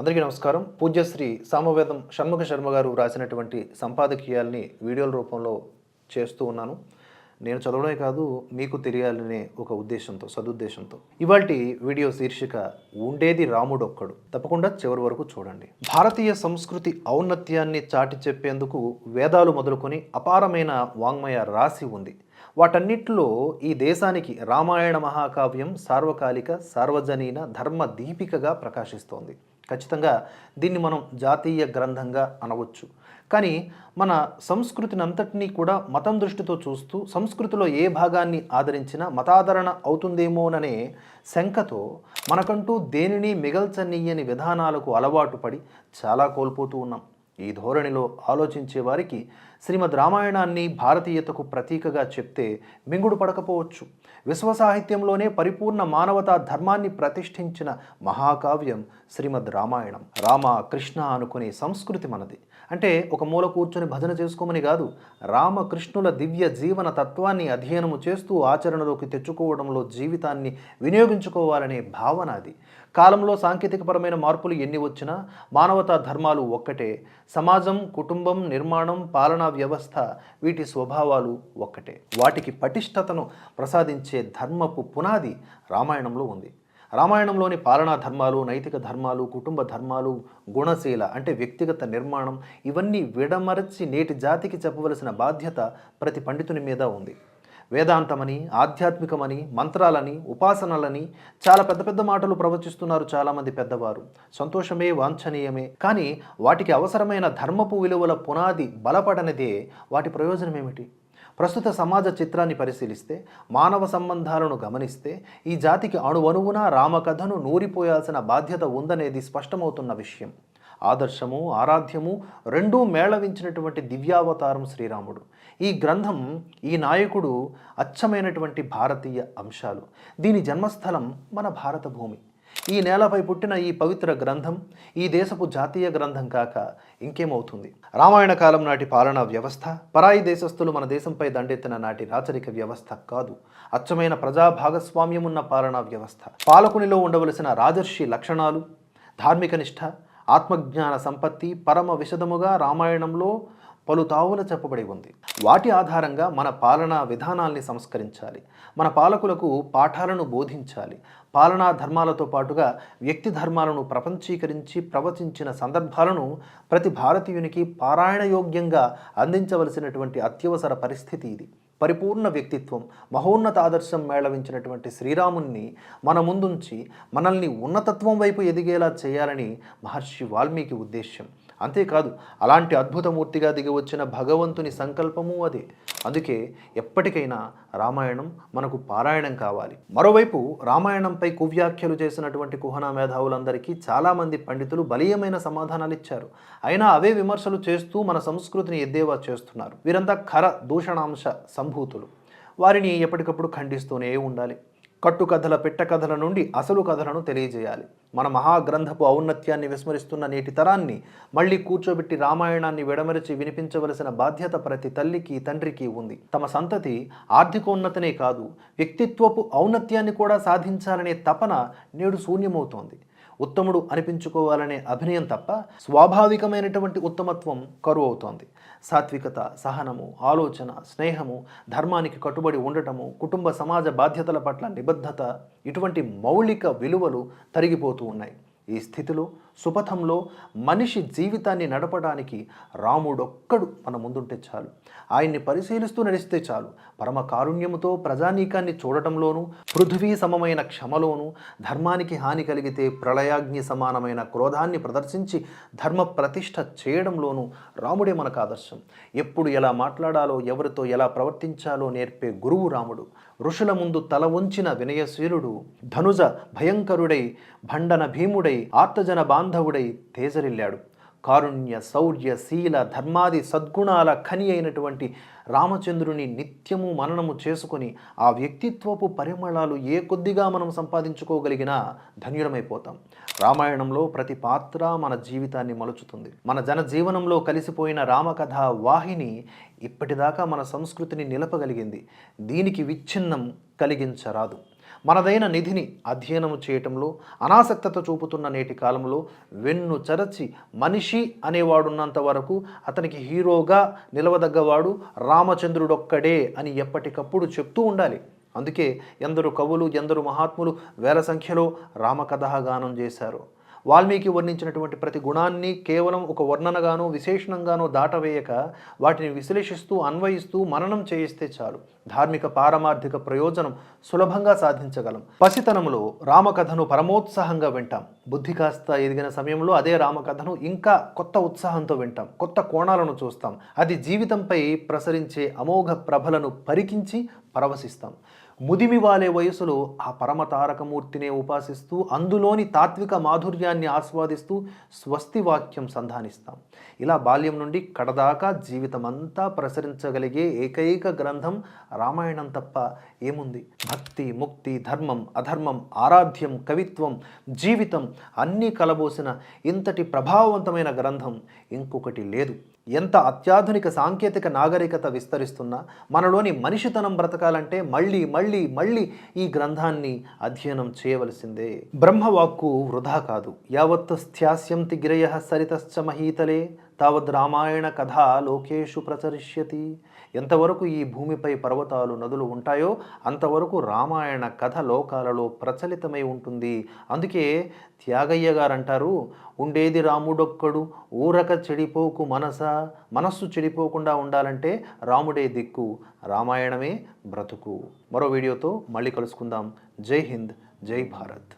అందరికీ నమస్కారం. పూజ్యశ్రీ సామవేదం షణ్ముఖ శర్మ గారు రాసినటువంటి సంపాదకీయాల్ని వీడియోల రూపంలో చేస్తూ ఉన్నాను. నేను చదవడమే కాదు మీకు తెలియాలనే ఒక ఉద్దేశంతో సదుద్దేశంతో. ఇవాల్టి వీడియో శీర్షిక ఉండేది రాముడొక్కడు తప్పకుండా చివరి వరకు చూడండి. భారతీయ సంస్కృతి ఔన్నత్యాన్ని చాటి చెప్పేందుకు వేదాలు మొదలుకొని అపారమైన వాంగ్మయ రాసి ఉంది. వాటన్నిటిలో ఈ దేశానికి రామాయణ మహాకావ్యం సార్వకాలిక సార్వజనీన ధర్మ దీపికగా ప్రకాశిస్తోంది. ఖచ్చితంగా దీన్ని మనం జాతీయ గ్రంథంగా అనవచ్చు. కానీ మన సంస్కృతిని అంతటినీ కూడా మతం దృష్టితో చూస్తూ సంస్కృతిలో ఏ భాగాన్ని ఆదరించినా మతాదరణ అవుతుందేమోననే శంకతో మనకంటూ దేనిని మిగల్చనీయని విధానాలకు అలవాటు పడి చాలా కోల్పోతూ ఉన్నాం. ఈ ధోరణిలో ఆలోచించే వారికి శ్రీమద్ రామాయణాన్ని భారతీయతకు ప్రతీకగా చెప్తే మింగుడు పడకపోవచ్చు. విశ్వ సాహిత్యంలోనే పరిపూర్ణ మానవతా ధర్మాన్ని ప్రతిష్ఠించిన మహాకావ్యం శ్రీమద్ రామాయణం. రామ కృష్ణ అనుకునే సంస్కృతి మనది. అంటే ఒక మూల కూర్చొని భజన చేసుకోమని కాదు రామకృష్ణుల దివ్య జీవన తత్వాన్ని అధ్యయనము చేస్తూ ఆచరణలోకి తెచ్చుకోవడంలో జీవితాన్ని వినియోగించుకోవాలనే భావన అది. కాలంలో సాంకేతికపరమైన మార్పులు ఎన్ని వచ్చినా మానవతా ధర్మాలు ఒక్కటే. సమాజం కుటుంబం నిర్మాణం పాలనా వ్యవస్థ వీటి స్వభావాలు ఒక్కటే. వాటికి పటిష్టతను ప్రసాదించే ధర్మపు పునాది రామాయణంలో ఉంది. రామాయణంలోని పాలనా ధర్మాలు నైతిక ధర్మాలు కుటుంబ ధర్మాలు గుణశీల అంటే వ్యక్తిగత నిర్మాణం ఇవన్నీ విడమరచి నేటి జాతికి చెప్పవలసిన బాధ్యత ప్రతి పండితుని మీద ఉంది. వేదాంతమని ఆధ్యాత్మికమని మంత్రాలని ఉపాసనలని చాలా పెద్ద పెద్ద మాటలు ప్రవచిస్తున్నారు చాలామంది పెద్దవారు. సంతోషమే వాంఛనీయమే. కానీ వాటికి అవసరమైన ధర్మపు విలువల పునాది బలపడనిదే వాటి ప్రయోజనం ఏమిటి ప్రస్తుత సమాజ చిత్రాన్ని పరిశీలిస్తే మానవ సంబంధాలను గమనిస్తే ఈ జాతికి అణువణువున రామకథను నూరిపోయాల్సిన బాధ్యత ఉందనేది స్పష్టమవుతున్న విషయం. ఆదర్శము ఆరాధ్యము రెండూ మేళవించినటువంటి దివ్యావతారం శ్రీరాముడు. ఈ గ్రంథం ఈ నాయకుడు అచ్చమైనటువంటి భారతీయ అంశాలు. దీని జన్మస్థలం మన భారత భూమి. ఈ నేలపై పుట్టిన ఈ పవిత్ర గ్రంథం ఈ దేశపు జాతీయ గ్రంథం కాక ఇంకేమవుతుంది? రామాయణ కాలం నాటి పాలనా వ్యవస్థ పరాయి దేశస్థులు మన దేశంపై దండెత్తిన నాటి రాచరిక వ్యవస్థ కాదు. అచ్చమైన ప్రజా భాగస్వామ్యం ఉన్న పాలనా వ్యవస్థ. పాలకునిలో ఉండవలసిన రాజర్షి లక్షణాలు ధార్మిక నిష్ఠ ఆత్మజ్ఞాన సంపత్తి పరమ విశదముగా రామాయణంలో పలు తావుల చెప్పబడి ఉంది. వాటి ఆధారంగా మన పాలనా విధానాల్ని సంస్కరించాలి. మన పాలకులకు పాఠాలను బోధించాలి. పాలనా ధర్మాలతో పాటుగా వ్యక్తి ధర్మాలను ప్రపంచీకరించి ప్రవచించిన సందర్భాలను ప్రతి భారతీయునికి పారాయణయోగ్యంగా అందించవలసినటువంటి అత్యవసర పరిస్థితి ఇది. పరిపూర్ణ వ్యక్తిత్వం మహోన్నత ఆదర్శం మేళవించినటువంటి శ్రీరాముణ్ణి మన ముందుంచి మనల్ని ఉన్నతత్వం వైపు ఎదిగేలా చేయాలని మహర్షి వాల్మీకి ఉద్దేశ్యం. అంతేకాదు అలాంటి అద్భుతమూర్తిగా దిగి వచ్చిన భగవంతుని సంకల్పము అదే. అందుకే ఎప్పటికైనా రామాయణం మనకు పారాయణం కావాలి. మరోవైపు రామాయణంపై కువ్యాఖ్యలు చేసినటువంటి కుహనా మేధావులందరికీ చాలామంది పండితులు బలీయమైన సమాధానాలు ఇచ్చారు అయినా అవే విమర్శలు చేస్తూ మన సంస్కృతిని ఎద్దేవా చేస్తున్నారు. వీరంతా ఖర దూషణాంశ సంభూతులు. వారిని ఎప్పటికప్పుడు ఖండిస్తూనే ఉండాలి. కట్టుకథల పెట్టకథల నుండి అసలు కథలను తెలియజేయాలి. మన మహాగ్రంథపు ఔన్నత్యాన్ని విస్మరిస్తున్న నేటి తరాన్ని మళ్ళీ కూర్చోబెట్టి రామాయణాన్ని విడమరిచి వినిపించవలసిన బాధ్యత ప్రతి తల్లికి తండ్రికి ఉంది. తమ సంతతి ఆర్థికోన్నతనే కాదు వ్యక్తిత్వపు ఔన్నత్యాన్ని కూడా సాధించాలనే తపన నేడు శూన్యమవుతోంది. ఉత్తముడు అనిపించుకోవాలనే అభినయం తప్ప స్వాభావికమైనటువంటి ఉత్తమత్వం కరువు అవుతోంది సాత్వికత సహనము ఆలోచన స్నేహము ధర్మానికి కట్టుబడి ఉండటము కుటుంబ సమాజ బాధ్యతల పట్ల నిబద్ధత ఇటువంటి మౌలిక విలువలు తరిగిపోతూ ఉన్నాయి. ఈ స్థితిలో సుపథంలో మనిషి జీవితాన్ని నడపడానికి రాముడొక్కడు మన ముందుంటే చాలు. ఆయన్ని పరిశీలిస్తూ నడిస్తే చాలు. పరమ కారుణ్యముతో ప్రజానీకాన్ని చూడటంలోనూ పృథ్వీ సమమైన క్షమలోనూ ధర్మానికి హాని కలిగితే ప్రళయాగ్ని సమానమైన క్రోధాన్ని ప్రదర్శించి ధర్మ ప్రతిష్ఠ చేయడంలోనూ రాముడే మనకు ఆదర్శం. ఎప్పుడు ఎలా మాట్లాడాలో ఎవరితో ఎలా ప్రవర్తించాలో నేర్పే గురువు రాముడు. ఋషుల ముందు తల వంచిన వినయశీలుడు ధనుజ భయంకరుడై భండన భీముడై ఆర్తజన బాంధవుడై తేజరిల్లాడు. కారుణ్య శౌర్య శీల ధర్మాది సద్గుణాల ఖని అయినటువంటి రామచంద్రుని నిత్యము మననము చేసుకొని ఆ వ్యక్తిత్వపు పరిమళాలు ఏ కొద్దిగా మనం సంపాదించుకోగలిగినా ధన్యులమైపోతాం. రామాయణంలో ప్రతి పాత్ర మన జీవితాన్ని మలుచుతుంది. మన జన జీవనంలో కలిసిపోయిన రామకథ వాహిని ఇప్పటిదాకా మన సంస్కృతిని నిలపగలిగింది. దీనికి విచ్ఛిన్నం కలిగించరాదు. మనదైన నిధిని అధ్యయనం చేయటంలో అనాసక్తత చూపుతున్న నేటి కాలంలో వెన్ను చరచి మనిషి అనేవాడున్నంత వరకు అతనికి హీరోగా నిలవదగ్గవాడు రామచంద్రుడొక్కడే అని ఎప్పటికప్పుడు చెప్తూ ఉండాలి. అందుకే ఎందరు కవులు ఎందరు మహాత్ములు వేల సంఖ్యలో రామకథాగానం చేశారు. వాల్మీకి వర్ణించినటువంటి ప్రతి గుణాన్ని కేవలం ఒక వర్ణనగానో విశేషణంగానో దాటవేయక వాటిని విశ్లేషిస్తూ అన్వయిస్తూ మననం చేయిస్తే చాలు. ధార్మిక పారమార్థిక ప్రయోజనం సులభంగా సాధించగలం. పసితనంలో రామకథను పరమోత్సాహంగా వింటాం. బుద్ధి కాస్త ఎదిగిన సమయంలో అదే రామకథను ఇంకా కొత్త ఉత్సాహంతో వింటాం. కొత్త కోణాలను చూస్తాం. అది జీవితంపై ప్రసరించే అమోఘ ప్రభలను పరికించి పరవశిస్తాం. ముదిమి వాలే వయసులో ఆ పరమ తారకమూర్తినే ఉపాసిస్తూ అందులోని తాత్విక మాధుర్యాన్ని ఆస్వాదిస్తూ స్వస్తి వాక్యం సంధానిస్తాం. ఇలా బాల్యం నుండి కడదాకా జీవితమంతా ప్రసరించగలిగే ఏకైక గ్రంథం రామాయణం తప్ప ఏముంది? భక్తి ముక్తి ధర్మం అధర్మం ఆరాధ్యం కవిత్వం జీవితం అన్నీ కలబోసిన ఇంతటి ప్రభావవంతమైన గ్రంథం ఇంకొకటి లేదు. ఎంత అత్యాధునిక సాంకేతిక నాగరికత విస్తరిస్తున్నా మనలోని మనిషితనం బ్రతకాలంటే మళ్ళీ మళ్ళీ మళ్ళీ ఈ గ్రంథాన్ని అధ్యయనం చేయవలసిందే. బ్రహ్మవాక్కు వృధా కాదు. యావత్ స్థ్యాస్యంతి గిరయ సరితశ్చ మహీతలే. తావద్ రామాయణ కథ లోకేషు ప్రచరిష్యతి. ఎంతవరకు ఈ భూమిపై పర్వతాలు నదులు ఉంటాయో అంతవరకు రామాయణ కథ లోకాలలో ప్రచలితమై ఉంటుంది. అందుకే త్యాగయ్య గారు అంటారు ఉండేది రాముడొక్కడు ఊరక చెడిపోకు మనస మనస్సు చెడిపోకుండా ఉండాలంటే రాముడే దిక్కు రామాయణమే బ్రతుకు. మరో వీడియోతో మళ్ళీ కలుసుకుందాం. జై హింద్ జై భారత్.